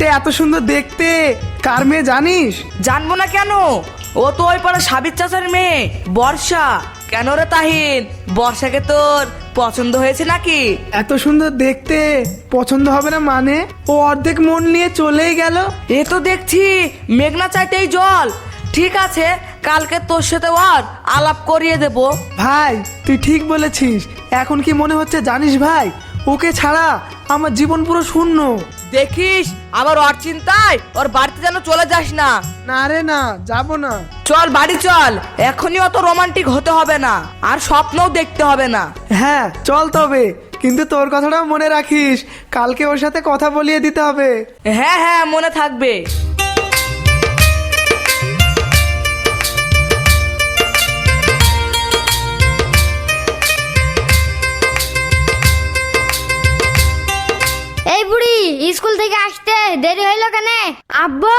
মেয়েটা এত সুন্দর দেখতে। কার মেয়ে জানিস? জানব না কেন? ও তো ওই পাড়া সাবির চাচার মেয়ে বর্ষা। কেন রে তাহিন? বর্ষাকে তোর পছন্দ হয়েছে নাকি? এত সুন্দর দেখতে পছন্দ হবে না মানে? ও অর্ধেক মন নিয়ে চলেই গেল। এ তো দেখছি মেঘনা চাইতেই জল। ঠিক আছে কালকে তোর সাথে আর আলাপ করিয়ে দেবো। ভাই তুই ঠিক বলেছিস। এখন কি মনে হচ্ছে জানিস ভাই? ওকে ছাড়া আমার জীবন পুরো শূন্য। দেখিস আবার ওর চিন্তায় ওর বাড়িতে যেন চলে যাস না। না রে না যাব না। চল বাড়ি চল। এখনই অত রোমান্টিক হতে হবে না আর স্বপ্নও দেখতে হবে না। হ্যাঁ চল তবে কিন্তু তোর কথাটাও মনে রাখিস কালকে ওর সাথে কথা বলিয়ে দিতে হবে। হ্যাঁ হ্যাঁ মনে থাকবে। স্কুল থেকে আসতে দেরি হইল কেন? আব্বা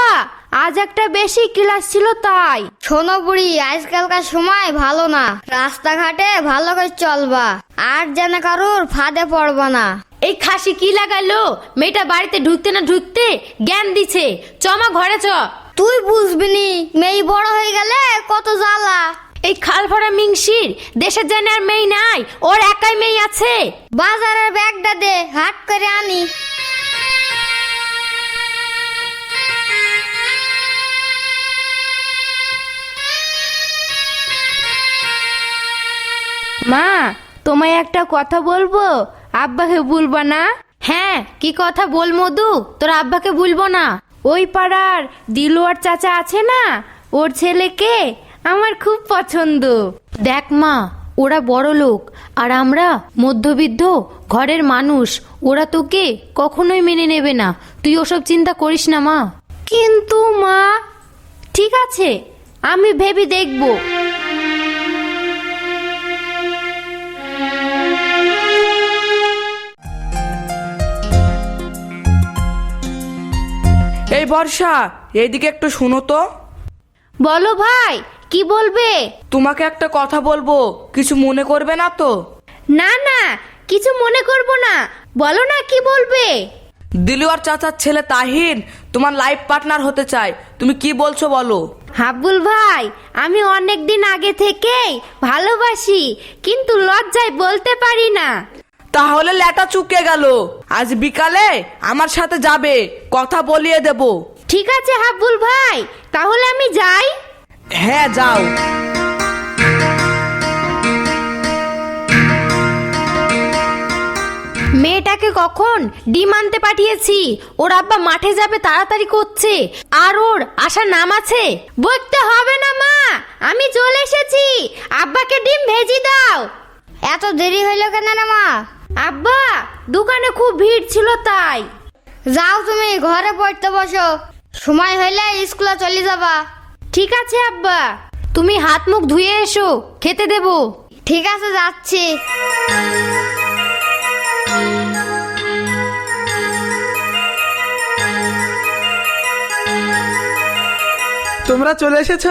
আজ একটা বেশি ক্লাস ছিল তাই। শোনো বুড়ি আজকালকার সময় ভালো না। রাস্তাঘাটে ভালো করে চলবা। আর যেন কারুর ফাঁদে পড়বা না। এই খাসি কি লাগালো মেয়েটা বাড়িতে ঢুকতে না ঢুকতে জ্ঞান দিছে। চমা ঘরে চ। তুই বুঝবি নি মেয়ে বড় হয়ে গেলে কত জ্বালা। এই খালভরা মিংসির দেশের জানে আর মেয়ে নাই ওর একাই মেয়ে আছে। বাজারের ব্যাগটা দে হাট করে আনি। মা তোমায় একটা কথা বলব? আব্বাকে বলব না? হ্যাঁ কি কথা বল মধু? তোর আব্বাকে বলব না। ওই পাড়ার দিলুয়ার চাচা আছে না? ওর ছেলেকে আমার খুব পছন্দ। দেখ মা ওরা বড় লোক আর আমরা মধ্যবিত্ত ঘরের মানুষ ওরা তোকে কখনোই মেনে নেবে না। তুই ওসব চিন্তা করিস না মা। কিন্তু মা ঠিক আছে আমি ভেবে দেখব। এই বর্ষা এইদিকে একটু শুনো তো। বলো ভাই কি বলবে? তোমাকে একটা কথা বলব কিছু মনে করবে না তো? না না কিছু মনে করব না। বলো না কি বলবে? দিলুয়ার চাচার ছেলে তাহিন তোমার লাইফ পার্টনার হতে চায়। তুমি কি বলছো বলো? হাবুল ভাই আমি অনেক দিন আগে থেকেই ভালোবাসি কিন্তু লজ্জায় বলতে পারি না। তাহলে লেটা চুকে গেল। আজ বিকালে আমার সাথে যাবে কথা বলিয়ে দেব। ঠিক আছে হাবুল ভাই তাহলে আমি যাই। হ্যাঁ যাও। মেয়েটাকে কখন ডিম আনতে পাঠিয়েছি? ওর আব্বা মাঠে যাবে তাড়াতাড়ি করছে। আর ওর আসার নাম আছে? বলতে হবে না মা! আমি চলে এসেছি। আব্বাকে ডিম ভেজি দাও। এত দেরি হইল কেন রে মা? আব্বা দোকানে খুব ভিড় ছিল তাই। যাও তুমি ঘরে পড়তে বসো। সময় হইলে স্কুলে চলে যাবা। ঠিক আছে আব্বা তুমি হাত মুখ ধুয়ে এসো খেতে দেবো। ঠিক আছে যাচ্ছি। তোমরা চলে এসেছ?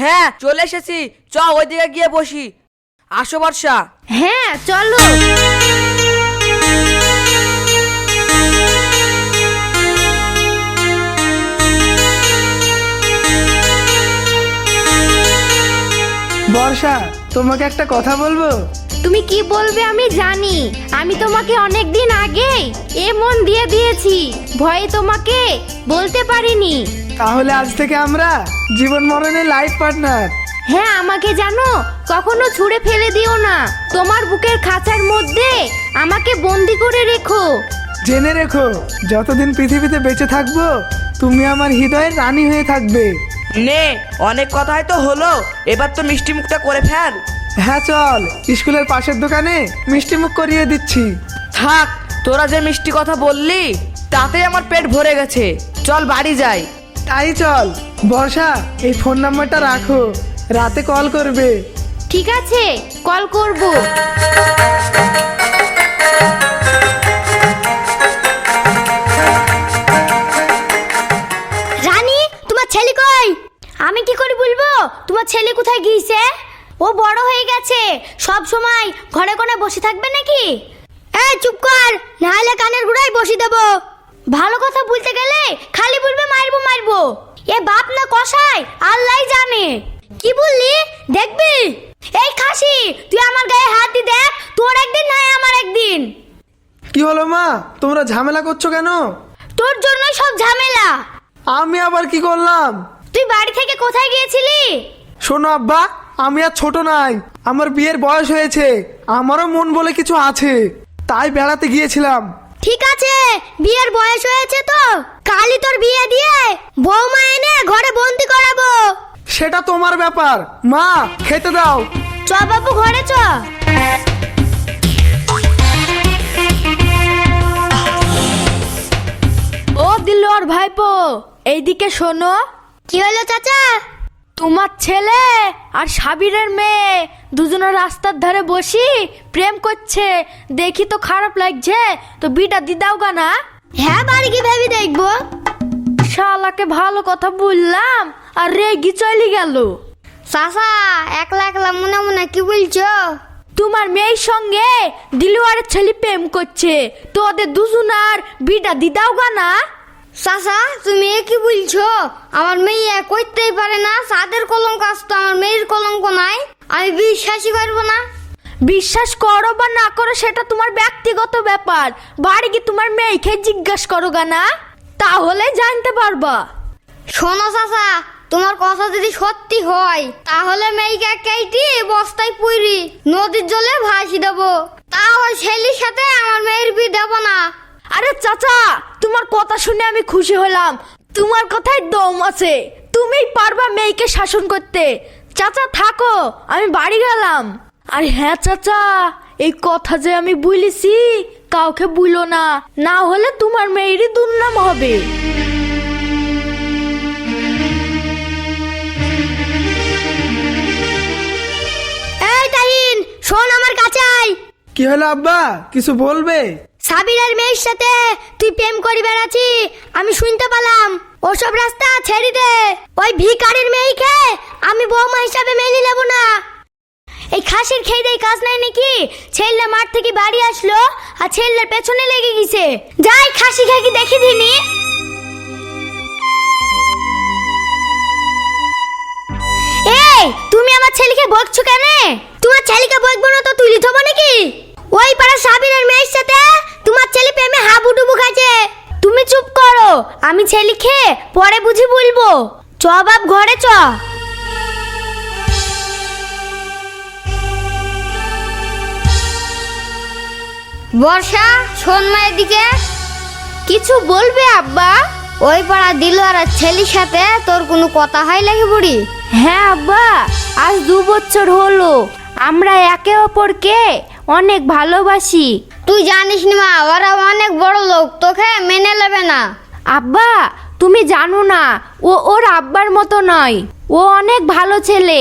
হ্যাঁ চলে এসেছি। চ ওইদিকে গিয়ে বসি। আসো বর্ষা। হ্যাঁ চলো। বর্ষা তোমাকে একটা কথা বলব? তুমি কি বলবে আমি জানি। আমি তোমাকে অনেক দিন আগে এ মন দিয়ে দিয়েছি। ভয়ে তোমাকে বলতে পারিনি। তাহলে আজ থেকে আমরা জীবন মরণের লাইফ পার্টনার হ্যাঁ আমাকে জানো কখনো ছুঁড়ে ফেলে দিও না। তোমার বুকের খাঁচার মধ্যে আমাকে বন্দি করে রেখো। জেনে রেখো যতদিন পৃথিবীতে বেঁচে থাকব তুমি আমার হৃদয়ের রানী হয়ে থাকবে। নে অনেক কথাই তো হলো। এবার তো মিষ্টি মুখটা করে ফেল। হ্যাঁ চল স্কুলের পাশের দোকানে মিষ্টি মুখ করিয়ে দিচ্ছি। থাক তোরা যে মিষ্টি কথা বললি তাতেই আমার পেট ভরে গেছে। চল বাড়ি যাই। তাই চল বর্ষা এই ফোন নাম্বারটা রাখো। রাতে কল করবে। ঠিক আছে কল করব। আমি কি করে বলব? তোমার ছেলে কোথায় গিয়েছে? ও বড় হয়ে গেছে। সব সময় ঘরে কোণে বসে থাকবে নাকি? এই চুপ কর। নাহলে কানের গুড়াই বসি দেবো। ভালো কথা বলতে গেলে খালি বলবে মারবো মারবো। এ বাপ না কষাই আল্লাহ জানে। কি বললি? দেখবি? এই খাসি তুই আমার গায়ে হাত দি দেখ তোর একদিন নাই আমার একদিন। কি হলো মা? তোমরা ঝামেলা করছ কেন? তোর জন্যই সব ঝামেলা। আমি আবার কি করলাম? তুই বাড়ি থেকে কোথায় গিয়েছিলি? শোনো আব্বা আমি আর ছোট নাই। আমার বিয়ের বয়স হয়েছে। আমারও মন বলে কিছু আছে। তাই বেড়াতে গিয়েছিলাম। ঠিক আছে বিয়ের বয়স হয়েছে তো। কালই তোর বিয়ে দিয়ে বৌমা এনে ঘরে বন্দি করাবো। সেটা তোমার ব্যাপার। মা খেতে দাও। চ বাবু ঘরে চ। ও দিলোয়ার ভাইপো এইদিকে শোনো। কি হলো চাচা? তোমার ছেলে আর সাবিরের মেয়ে দুজনের রাস্তার ধারে বসি প্রেম করছে। দেখি তো খারাপ লাগছে। তো বিটা দি দাও গা না? হ্যাঁ বাড়ি কি ভেবে দেখব। শালাকে ভালো কথা বললাম আর রেগি চলে গেল। চাচা একলা একলা মনে মনে কি বলছো? তোমার মেয়ের সঙ্গে দিলুয়ারের ছেলে প্রেম করছে। তো ওদের দুজনার বিটা দি দাও গা না? চাচা তুমি এ কি বলছো? আমার মেয়ে করতেই পারে না। সাদের কলঙ্ক আসতো আমার মেয়ের কলঙ্ক নাই। আমি বিশ্বাসই করব না। বিশ্বাস করো বা না করো সেটা তোমার ব্যক্তিগত ব্যাপার। বাড়ি কি তোমার মেয়েকে জিজ্ঞাসা করো গা না তাহলে জানতে পারবা। শোনো চাচা তোমার কথা যদি সত্যি হয় তাহলে মেয়েকে কেটে বস্তায় পুরি নদীর জলে ভাসি দেবো। তা ওই ছেলের সাথে আমার মেয়ের বিয়ে দেবো না। আরে চাচা তোমার কথা শুনে আমি খুশি হলাম। তোমার কথায় দম আছে। তুমিই পারবা মেয়েকে শাসন করতে। চাচা থাকো আমি বাড়ি গেলাম। আর হ্যাঁ চাচা এই কথা যে আমি বলেছি কাউকে বুলো না। না হলে তোমার মেয়েরই দুর্নাম হবে। এই শোন আমার কাছে আয়। কি হলো আব্বা? কিছু বলবে? সাবিরের মেয়ের সাথে তুই প্রেম করি বেড়াচ্ছি, আমি শুনতে পেলাম। ওসব রাস্তা ছেড়ে দে। ওই ভিকারির মেয়েকে আমি বৌমা হিসাবে মেনে নেব না। এই খাসির খেয়ে দেয় কাজ নাই নাকি? ছেলে মাঠ থেকে বাড়ি আসলো আর ছেলের পেছনে লেগে গেছে। যাই খাসি খাকি দেখে দিনি। এই, তুমি আমার ছেলেকে বকছো কেন? তোমার ছেলেকে বকবো না তো তুই লিথবো নাকি? ওই পাড়া সাবিরের মেয়ের সাথে তোমার ছেলে প্রেমে হাবুডুবু খাচ্ছে তুমি চুপ করো আমি ছেলেকে পরে বুঝি বলব। চ বাপ ঘরে চ। বর্ষা শোন দিকে কিছু বলবে আব্বা? ওই পাড়া দিল আর ছেলের সাথে তোর কোনো কথা হয় লাগে বুড়ি? হ্যাঁ আব্বা আজ দু বছর হলো। আমরা একে অপরকে অনেক ভালোবাসি। তুই জানিস নি মা ওরা অনেক বড় লোক তোকে মেনে নেবে না। আব্বা তুমি জানো না ও ওর আব্বার মতো নয়। ও অনেক ভালো ছেলে।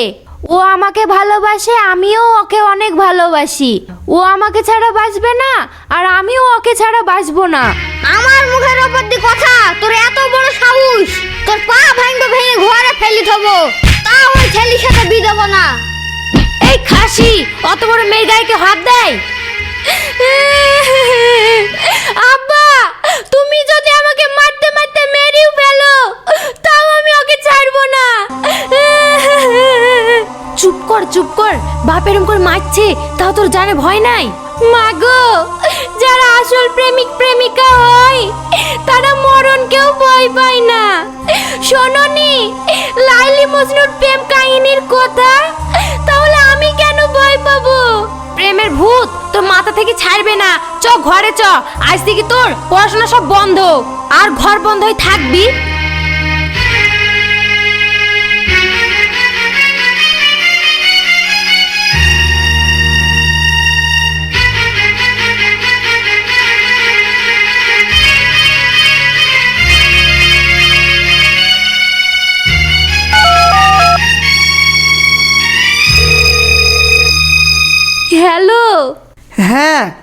ও আমাকে ভালোবাসে আমিও ওকে অনেক ভালোবাসি। ও আমাকে ছাড়া বাঁচবে না আর আমিও ওকে ছাড়া বাঁচবো না। আমার মুখের ওপর দিয়ে কথা তোর এত বড় সাহস। তোর পা ভাঙবে ভেঙে ঘরে ফেলি থবো। তাও ওই ছেলের সাথে বি দেবো না। এই খাসি অত বড় মেয়ের গায়ে কেউ হাত দেয়? আব্বা তুমি যদি আমাকে মারতে মারতে তাও আমি ওকে ছাড়বো না। চুপ কর চুপ কর। বাপ এরম করে মারছে তাও তোর জানে ভয় নাই? মাগো যারা আসল প্রেমিক প্রেমিকা হয় তারা মরণকেও ভয় পায় না। শোনোনি লাইলি মজনুর প্রেম কাহিনীর কথা? তাহলে আমি কেন ভয় পাবো? প্রেমের ভূত তোর মাথা থেকে ছাড়বে না। চ ঘরে চ। আজ থেকে তোর পড়াশোনা সব বন্ধ। আর ঘর বন্ধ হয়ে থাকবি?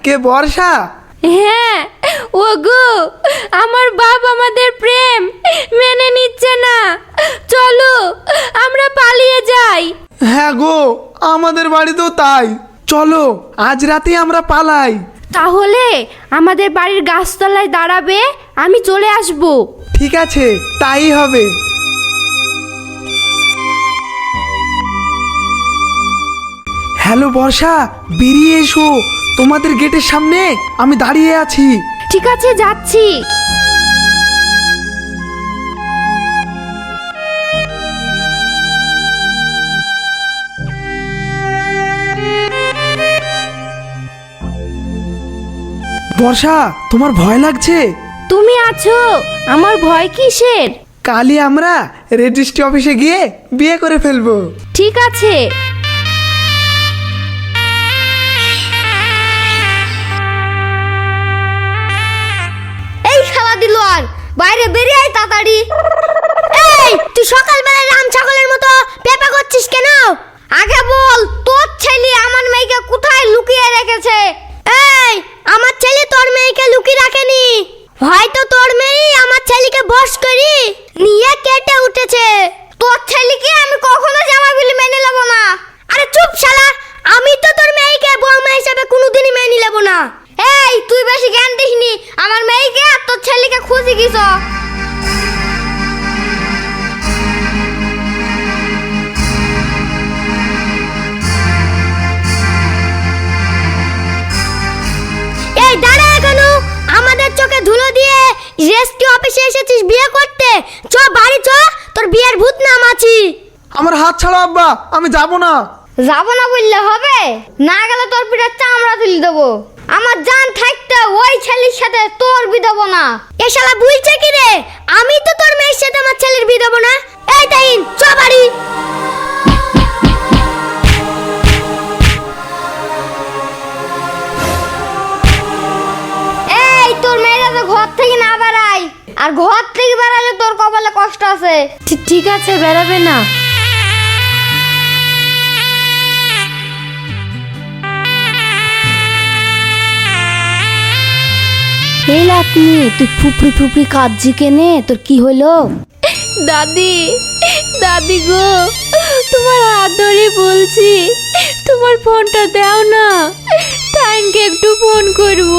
কে বর্ষা? হ্যাঁ ওগো আমার বাপ আমাদের প্রেম মেনে নিচ্ছে না। চলো আমরা পালিয়ে যাই। হ্যাঁ গো আমাদের বাড়িতেও তাই। চলো আজ রাতে আমরা পালাই। তাহলে আমাদের বাড়ির গাছতলায় দাঁড়াবে আমি চলে আসব। ঠিক আছে তাই হবে। হ্যালো বর্ষা বেরিয়ে এসো। তোমাদের গেটের সামনে আমি দাঁড়িয়ে আছি। ঠিক আছে যাচ্ছি। বর্ষা তোমার ভয় লাগছে? তুমি আছো আমার ভয় কিসের? কালই আমরা রেজিস্ট্রি অফিসে গিয়ে বিয়ে করে ফেলব। ঠিক আছে। দিল আর। বাইরে বেরিয়ে আয় তাড়াতাড়ি। এই, তুই সকালবেলা রাম ছাগলের মতো পেপা করছিস কেন? আগে বল, তোর ছেলে আমার মেয়েকে কোথায় লুকিয়ে রেখেছে? এই, আমার ছেলে তোর মেয়েকে লুকিয়ে রাখেনি। হয়তো রেস্কিউ অফিসে এসেছিস বিয়ে করতে? চ বাড়ি চ তোর বিয়ের ভূত নাম আছি। আমার হাত ছাড়ো আব্বা আমি যাব না। যাব না বললে হবে? না গেলে তোর পিঠে চামড়া তুলে দেবো। আমার জান থাকতে ওই ছেলের সাথে তোর বি দেবো না। এ শালা বুঝছে কি রে? আমি তো তোর মেয়ের সাথে আমার ছেলের বি দেবো না। এই তাইন চ বাড়ি। আর ঘর থেকে বেড়ালে তোর কপালে কষ্ট আছে। ঠিক আছে বেরাবে না। এই লাতনি তুই ফুপড়ি ফুপড়ি কাঁদছি কেনে? তোর কি হলো? দাদি দাদি গো তোমার হাত ধরে বলছি তোমার ফোনটা দাও না। একটু ফোন করব।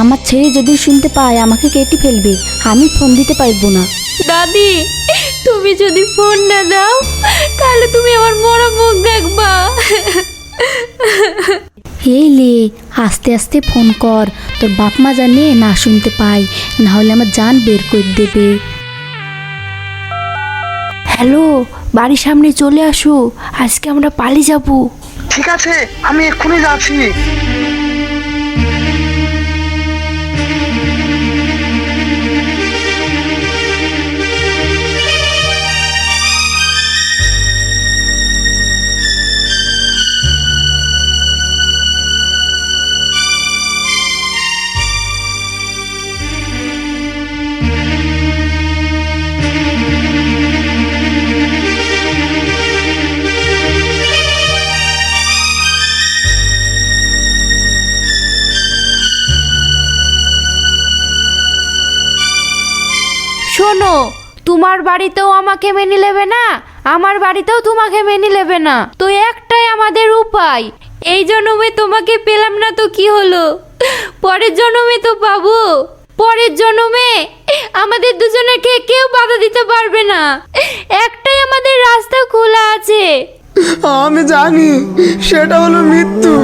আমার ছেলে যদি শুনতে পায় আমাকে কেটে ফেলবে। আমি ফোন দিতে পারব না। দাদি তুমি যদি ফোন না দাও তাহলে তুমি আমার মরা মুখ দেখবা। এই লে আস্তে আস্তে ফোন কর। তোর বাপ মা জানে না শুনতে পাই না হলে আমার জান বের করে দেবে। হ্যালো বাড়ির সামনে চলে আসো। আজকে আমরা পালিয়ে যাব। ঠিক আছে আমি এক্ষুনি যাচ্ছি। তোমার বাড়িতেও আমাকে মেনে নেবে না, আমার বাড়িতেও তোমাকে মেনে নেবে না। তো একটাই আমাদের উপায়। এই জন্মে তোমাকে পেলাম না তো কি হলো? পরের জন্মে তো পাবো। পরের জন্মে আমাদের দুজনেকে কেউ বাধা দিতে পারবে না। একটাই আমাদের রাস্তা খোলা আছে। আমি জানি সেটা হলো মৃত্যু।